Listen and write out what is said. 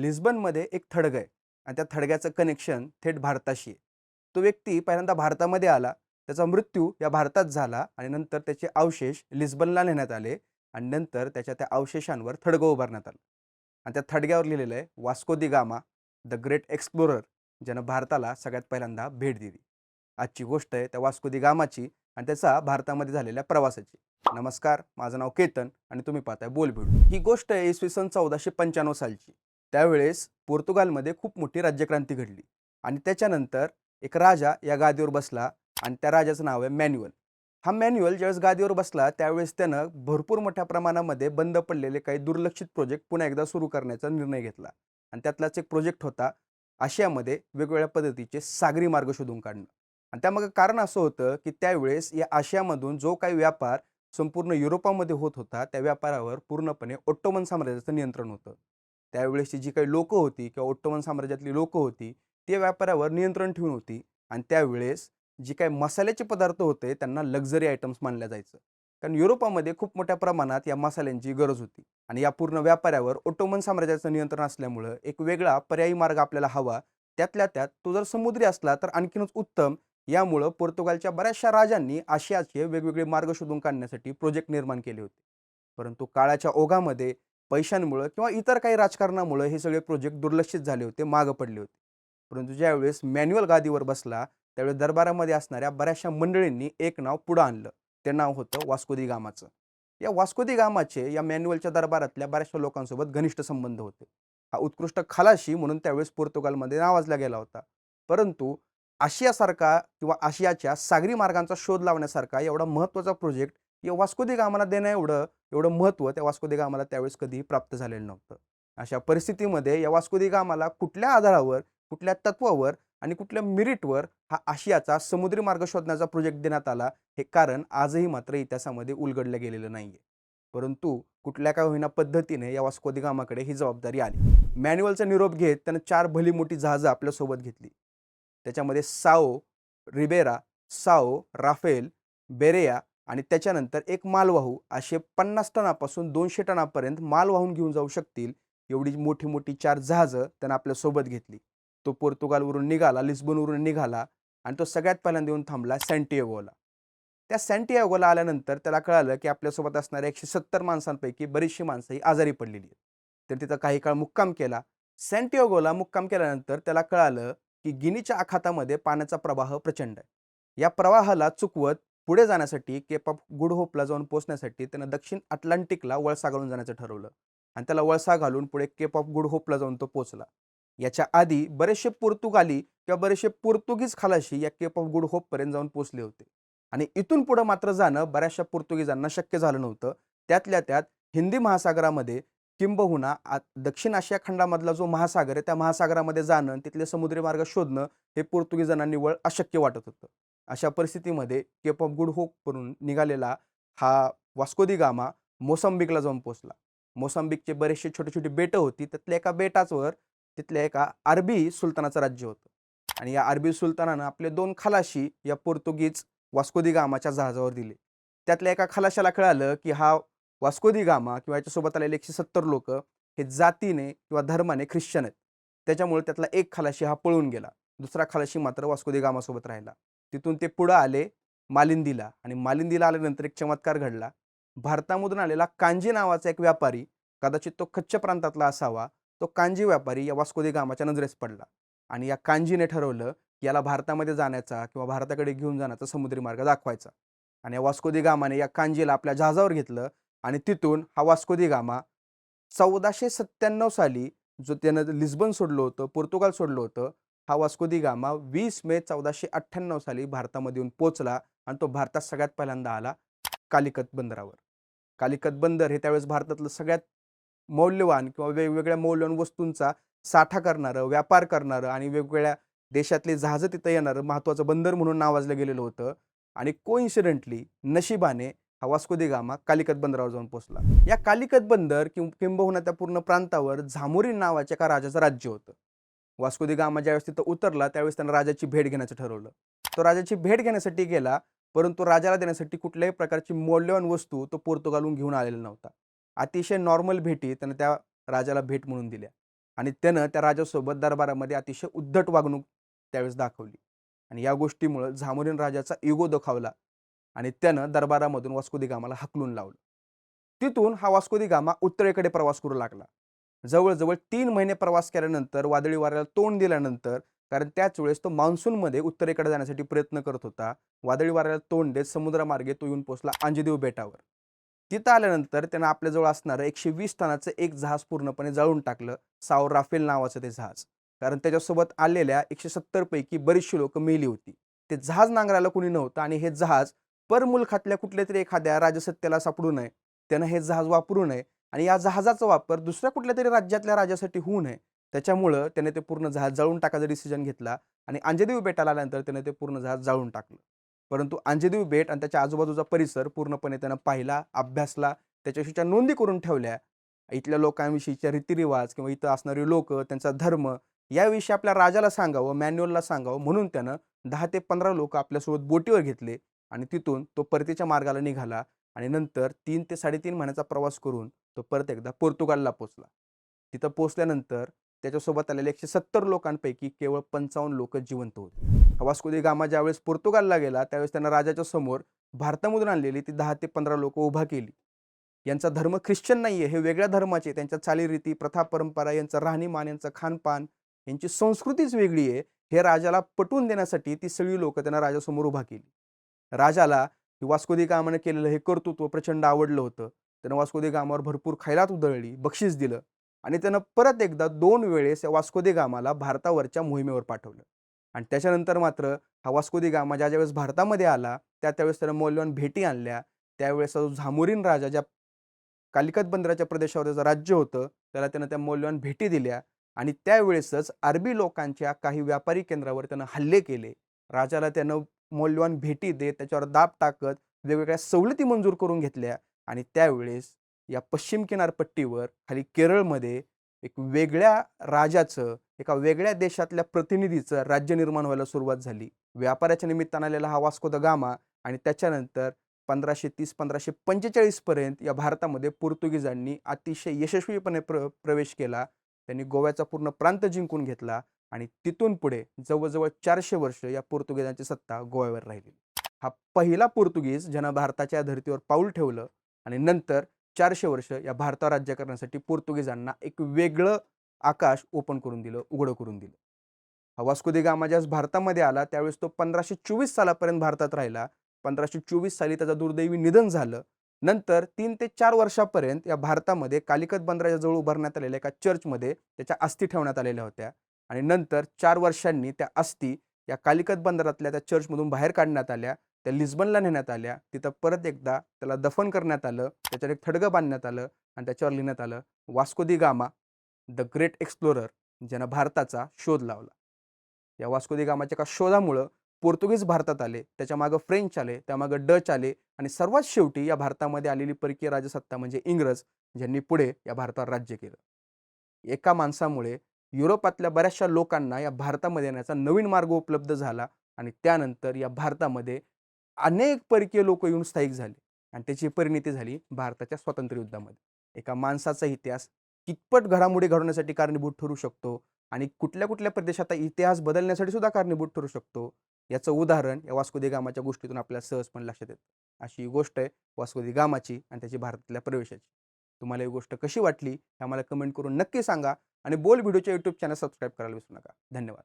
लिस्बनमध्ये एक थडगं आहे आणि त्या थडग्याचं कनेक्शन थेट भारताशी आहे. तो व्यक्ती पहिल्यांदा भारतामध्ये आला त्याचा मृत्यू या भारतात झाला आणि नंतर त्याचे अवशेष लिस्बनला नेण्यात आले आणि नंतर त्याच्या त्या अवशेषांवर थडगं उभारण्यात आलं. आणि त्या थडग्यावर लिहिलेलं आहे Vasco da Gama the great explorer ज्यानं भारताला सगळ्यात पहिल्यांदा भेट दिली. आजची गोष्ट आहे त्या वास्को दी गामाची आणि त्याचा भारतामध्ये झालेल्या प्रवासाची. नमस्कार माझं नाव केतन आणि तुम्ही पाहताय बोलभिड ही गोष्ट आहे इसवी सन चौदाशे पंच्याण्णव सालची. त्यावेळेस पोर्तुगालमध्ये खूप मोठी राज्यक्रांती घडली आणि त्याच्यानंतर एक राजा या गादीवर बसला आणि त्या राजाचं नाव आहे मॅन्युअल. हा मॅन्युअल ज्यावेळेस गादीवर बसला त्यावेळेस त्यानं भरपूर मोठ्या प्रमाणामध्ये बंद पडलेले काही दुर्लक्षित प्रोजेक्ट पुन्हा एकदा सुरू करण्याचा निर्णय घेतला आणि त्यातलाच एक प्रोजेक्ट होता आशियामध्ये वेगवेगळ्या पद्धतीचे सागरी मार्ग शोधून काढणं. आणि त्यामागं कारण असं होतं की त्यावेळेस या आशियामधून जो काही व्यापार संपूर्ण युरोपामध्ये होत होता त्या व्यापारावर पूर्णपणे ओट्टोमन साम्राज्याचं नियंत्रण होतं. त्यावेळेसची जी काही लोकं होती किंवा ओट्टोमन साम्राज्यातली लोकं होती ते व्यापारावर नियंत्रण ठेवून होती आणि त्यावेळेस जे काही मसाल्याचे पदार्थ होते त्यांना लक्झरी आयटम्स मानल्या जायचं. कारण युरोपामध्ये खूप मोठ्या प्रमाणात या मसाल्यांची गरज होती आणि या पूर्ण व्यापाऱ्यावर ओटोमन साम्राज्याचं नियंत्रण असल्यामुळं एक वेगळा पर्यायी मार्ग आपल्याला हवा. त्यातल्या त्यात तो जर समुद्री असला तर आणखीनच उत्तम. यामुळं पोर्तुगालच्या बऱ्याचशा राजांनी आशियाचे वेगवेगळे मार्ग शोधून काढण्यासाठी प्रोजेक्ट निर्माण केले होते. परंतु काळाच्या ओघामध्ये पैशांमुळं किंवा इतर काही राजकारणामुळं हे सगळे प्रोजेक्ट दुर्लक्षित झाले होते मागं पडले होते. परंतु ज्यावेळेस मॅन्युअल गादीवर बसला त्यावेळेस दरबारामध्ये असणाऱ्या बऱ्याचशा मंडळींनी एक नाव पुढं आणलं. ते नाव होतं वास्कोदी गामाचं. या वास्कोदी गामाचे या मॅन्युअलच्या दरबारातल्या बऱ्याचशा लोकांसोबत घनिष्ठ संबंध होते. हा उत्कृष्ट खलाशी म्हणून त्यावेळेस पोर्तुगालमध्ये नावाजला गेला होता. परंतु आशियासारखा किंवा आशियाच्या सागरी मार्गांचा शोध लावण्यासारखा एवढा महत्त्वाचा प्रोजेक्ट या वास्कोदी गामाला देणं एवढं एवढं महत्त्व त्या वास्कोदी गामाला त्यावेळेस कधीही प्राप्त झालेलं नव्हतं. अशा परिस्थितीमध्ये या वास्कोदी गामाला कुठल्या आधारावर कुठल्या तत्वावर आणि कुठल्या मिरिटवर हा आशियाचा समुद्री मार्ग शोधण्याचा प्रोजेक्ट देण्यात आला हे कारण आजही मात्र इतिहासामध्ये उलगडलं गेलेलं नाही आहे परंतु कुठल्या काय होईना पद्धतीने या वास्कोदी गामाकडे ही जबाबदारी आली. मॅन्युअलचा निरोप घेत त्यानं चार भली मोठी जहाजं आपल्यासोबत घेतली. त्याच्यामध्ये Sao Ribera Sao Rafael Berrio आणि त्याच्यानंतर एक मालवाहू असे पन्नास टनापासून दोनशे टनापर्यंत माल वाहून घेऊन जाऊ शकतील एवढी मोठी मोठी चार जहाजं त्यानं आपल्यासोबत घेतली. तो पोर्तुगालवरून निघाला लिस्बनवरून निघाला आणि तो सगळ्यात पहिल्यांदा येऊन थांबला सँटियागोला त्या सँटियागोला आल्यानंतर त्याला कळालं की आपल्यासोबत असणाऱ्या एकशे सत्तर माणसांपैकी बरीचशी माणसं ही आजारी पडलेली आहेत. तर तिथं काही काळ मुक्काम केला. सँटियागोला मुक्काम केल्यानंतर त्याला कळालं की गिनीच्या आखातामध्ये पाण्याचा प्रवाह प्रचंड आहे. या प्रवाहाला चुकवत पुढे जाण्यासाठी केप ऑफ गुड होपला जाऊन पोहोचण्यासाठी त्यानं दक्षिण अटलांटिकला वळसा घालून जाण्याचं ठरवलं. आणि त्याला वळसा घालून पुढे केप ऑफ गुड होपला जाऊन तो पोचला याच्या आधी बरेचसे पोर्तुगाली किंवा बरेचसे पोर्तुगीज खालाशी या केप ऑफ गुड होपपर्यंत जाऊन पोहोचले होते. आणि इथून पुढं मात्र जाणं बऱ्याचशा पोर्तुगीजांना शक्य झालं नव्हतं. त्यातल्या त्यात हिंदी महासागरामध्ये किंबहुना दक्षिण आशिया खंडामधला जो महासागर आहे त्या महासागरामध्ये जाणं तिथले समुद्री मार्ग शोधणं हे पोर्तुगीजांना निवळ अशक्य वाटत होतं. अशा परिस्थितीमध्ये केप ऑफ गुड होपवरून निघालेला हा वास्कोदी गामा मोसंबिकला जाऊन पोहोचला. मोसंबिकचे बरेचसे छोटे छोटी बेटं होती. त्यातल्या एका बेटाचवर तिथल्या एका अरबी सुलतानाचं राज्य होतं. आणि या अरबी सुलतानानं आपले दोन खलाशी या पोर्तुगीज वास्कोदी गामाच्या जहाजावर दिले. त्यातल्या एका खलाशाला कळालं की हा वास्कोदी गामा किंवा याच्यासोबत आलेले एकशे सत्तर लोक हे जातीने किंवा धर्माने ख्रिश्चन आहेत. त्याच्यामुळे त्यातला एक खलाशी हा पळून गेला. दुसरा खलाशी मात्र वास्कोदी गामासोबत राहिला. तिथून ते पुढं आले मालिंदीला आणि मालिंदीला आल्यानंतर एक चमत्कार घडला. भारतामधून आलेला कांजी नावाचा एक व्यापारी कदाचित तो कच्छ प्रांतातला असावा तो कांजी व्यापारी या वास्कोदे गामाच्या नजरेस पडला आणि या कांजीने ठरवलं की याला भारतामध्ये जाण्याचा किंवा भारताकडे घेऊन जाण्याचा समुद्री मार्ग दाखवायचा. आणि या वास्कोदी गामाने या कांजीला आपल्या जहाजावर घेतलं आणि तिथून हा वास्कोदी गामा चौदाशे सत्त्याण्णव साली जो त्यानं लिस्बन सोडलं होतं पोर्तुगाल सोडलं होतं हा वास्कोदी गामा वीस मे चौदाशे अठ्ठ्याण्णव साली भारतामध्ये येऊन पोचला आणि तो भारतात सगळ्यात पहिल्यांदा आला कालिकत बंदरावर. कालिकत बंदर हे त्यावेळेस भारतातलं सगळ्यात मौल्यवान किंवा वेगवेगळ्या मौल्यवान वस्तूंचा साठा करणारं व्यापार करणारं आणि वेगवेगळ्या देशातले जहाजं तिथं येणारं महत्त्वाचं बंदर म्हणून नावाजलं गेलेलं होतं आणि कोइन्सिडेंटली नशिबाने हा वास्कोदी गामा कालिकत बंदरावर जाऊन पोहोचला. या कालिकत बंदर किंबहुना त्या पूर्ण प्रांतावर झामोरी नावाच्या एका राजाचं राज्य होतं. वास्कोदी गामा ज्यावेळेस तिथं उतरला त्यावेळेस त्यानं राजाची भेट घेण्याचं ठरवलं. तो राजाची भेट घेण्यासाठी गेला परंतु राजाला देण्यासाठी कुठल्याही प्रकारची मौल्यवान वस्तू तो पोर्तुगालहून घेऊन आलेला नव्हता. अतिशय नॉर्मल भेटी त्यानं त्या राजाला भेट म्हणून दिल्या आणि त्यानं त्या राजासोबत दरबारामध्ये अतिशय उद्धट वागणूक त्यावेळेस दाखवली. आणि या गोष्टीमुळं झामोरीन राजाचा इगो दुखावला आणि त्यानं दरबारामधून वास्कोदी गामाला हाकलून लावलं. तिथून हा वास्कोदी गामा उत्तरेकडे प्रवास करू लागला. जवळजवळ तीन महिने प्रवास केल्यानंतर वादळी वाऱ्याला तोंड दिल्यानंतर कारण त्याच वेळेस तो मान्सूनमध्ये उत्तरेकडे जाण्यासाठी प्रयत्न करत होता. वादळी वाऱ्याला तोंड देत समुद्रामार्गे तो येऊन पोहोचला अंजदेव बेटावर. तिथं आल्यानंतर त्यानं आपल्याजवळ असणारं एकशे वीस टनाचं एक जहाज पूर्णपणे जाळून टाकलं. सावर राफेल नावाचं ते जहाज. कारण त्याच्यासोबत आलेल्या एकशे सत्तरपैकी बरीचशी लोक मेली होती. ते जहाज नांगरायला कुणी नव्हतं आणि हे जहाज परमुलखातल्या कुठल्या तरी एखाद्या राजसत्तेला सापडू नये. त्यानं हे जहाज वापरू नये. आणि या जहाजाचा वापर दुसऱ्या कुठल्या तरी राज्यातल्या राजासाठी होऊ नये. त्याच्यामुळं त्याने ते पूर्ण जहाज जाळून टाकायचा डिसिजन घेतला आणि अंजदेव बेटाला आल्यानंतर त्याने ते पूर्ण जहाज जाळून टाकलं. परंतु अंजदेव बेट आणि त्याच्या आजूबाजूचा परिसर पूर्णपणे त्यानं पाहिला अभ्यासला त्याच्याविषयीच्या नोंदी करून ठेवल्या. इथल्या लोकांविषयीच्या रीतिरिवाज किंवा इथं असणारे लोक त्यांचा धर्म याविषयी आपल्या राजाला सांगावं मॅन्युअलला सांगावं म्हणून त्यानं दहा ते पंधरा लोक आपल्यासोबत बोटीवर घेतले आणि तिथून तो परतीच्या मार्गाला निघाला आणि नंतर तीन ते साडेतीन महिन्याचा प्रवास करून तो परत एकदा पोर्तुगालला पोचला तिथं पोचल्यानंतर त्याच्यासोबत आलेले एकशे सत्तर लोकांपैकी केवळ पंचावन्न लोक जिवंत होते. वास्कोदी गामा ज्यावेळेस पोर्तुगालला गेला त्यावेळेस त्यांना राजाच्या समोर भारतामधून आणलेली ती दहा ते पंधरा लोक उभा केली. यांचा धर्म ख्रिश्चन नाही आहे हे वेगळ्या धर्माचे त्यांच्या चालीरीती प्रथा परंपरा यांचं राहणीमान यांचं खानपान यांची संस्कृतीच वेगळी आहे. हे राजाला पटवून देण्यासाठी ती सगळी लोक त्यांना राजासमोर उभा केली. राजाला वास्कोदी कामानं गामानं केलेलं हे कर्तृत्व प्रचंड आवडलं होतं. त्यानं वास्कोदे गामावर भरपूर खैलात उधळली बक्षीस दिलं आणि त्यानं परत एकदा दोन वेळेस या वास्को गामाला भारतावरच्या मोहिमेवर पाठवलं. आणि त्याच्यानंतर मात्र हा वास्कोदी गामा ज्या ज्यावेळेस भारतामध्ये आला त्या त्यावेळेस त्यानं मौल्यवान भेटी आणल्या. त्यावेळेस जो झामोरीन राजा ज्या कालिकत बंदराच्या प्रदेशावर त्याचं राज्य होतं त्याला त्यानं त्या मौल्यवान भेटी दिल्या आणि त्यावेळेसच अरबी लोकांच्या काही व्यापारी केंद्रावर त्यानं हल्ले केले. राजाला त्यानं मौल्यवान भेटी देत त्याच्यावर दाब टाकत वेगवेगळ्या सवलती मंजूर करून घेतल्या. आणि त्यावेळेस या पश्चिम किनारपट्टीवर खाली केरळमध्ये एक वेगळ्या राजाचं एका वेगळ्या देशातल्या प्रतिनिधीचं राज्य निर्माण व्हायला सुरुवात झाली. व्यापाराच्या निमित्तानं आलेला हा वास्को द गामा आणि त्याच्यानंतर पंधराशे तीस पंधराशे पंचेचाळीसपर्यंत या भारतामध्ये पोर्तुगीजांनी अतिशय यशस्वीपणे प्र प्रवेश केला. त्यांनी गोव्याचा पूर्ण प्रांत जिंकून घेतला आणि तिथून पुढे जवळजवळ चारशे वर्ष या पोर्तुगीजांची सत्ता गोव्यावर राहिली. हा पहिला पोर्तुगीज ज्यानं भारताच्या धर्तीवर पाऊल ठेवलं आणि नंतर चारशे वर्ष या भारतावर राज्य करण्यासाठी पोर्तुगीजांना एक वेगळं आकाश ओपन करून दिलं उघडं करून दिलं. हा वास्को गामा ज्यावेळेस भारतामध्ये आला त्यावेळेस तो पंधराशे चोवीस सालापर्यंत भारतात राहिला. पंधराशे चोवीस साली त्याचं दुर्दैवी निधन झालं. नंतर तीन ते चार वर्षापर्यंत या भारतामध्ये कालिकत बंदराच्या जवळ उभारण्यात आलेल्या एका चर्चमध्ये त्याच्या अस्थी ठेवण्यात आलेल्या होत्या. आणि नंतर चार वर्षांनी त्या अस्थी या कालिकत बंदरातल्या त्या चर्चमधून बाहेर काढण्यात आल्या. त्या लिस्बनला नेण्यात आल्या. तिथं परत एकदा त्याला दफन करण्यात आलं. त्याच्यावर एक थडगं बांधण्यात आलं आणि त्याच्यावर लिहिण्यात आलं Vasco da Gama the great explorer ज्यानं भारताचा शोध लावला. या वास्को दी गामाच्या एका शोधामुळं पोर्तुगीज भारतात आले त्याच्या मागं फ्रेंच आले त्यामागं डच आले आणि सर्वात शेवटी या भारतामध्ये आलेली परकीय राजसत्ता म्हणजे इंग्रज ज्यांनी पुढे या भारतावर राज्य केलं. एका माणसामुळे युरोपातल्या बऱ्याचशा लोकांना या भारतामध्ये येण्याचा नवीन मार्ग उपलब्ध झाला आणि त्यानंतर या भारतामध्ये अनेक परकीय लोक येऊन स्थायिक झाले आणि त्याची परिणती झाली भारताच्या स्वातंत्र्य युद्धामध्ये. एका माणसाचा इतिहास कितपट घडामोडी घडवण्यासाठी कारणीभूत ठरू शकतो आणि कुठल्या कुठल्या प्रदेशाचा इतिहास बदलण्यासाठी सुद्धा कारणीभूत ठरू शकतो याचं उदाहरण या वास्कोदी गामाच्या गोष्टीतून आपल्याला सहजपणे लक्षात येतं. अशी ही गोष्ट आहे वास्कोदी गामाची आणि त्याची भारतातल्या प्रवेशाची. तुम्हाला ही गोष्ट कशी वाटली हे आम्हाला कमेंट करून नक्की सांगा आणि बोल व्हिडिओच्या यूट्यूब चॅनल सबस्क्राईब करायला विसरू नका. धन्यवाद.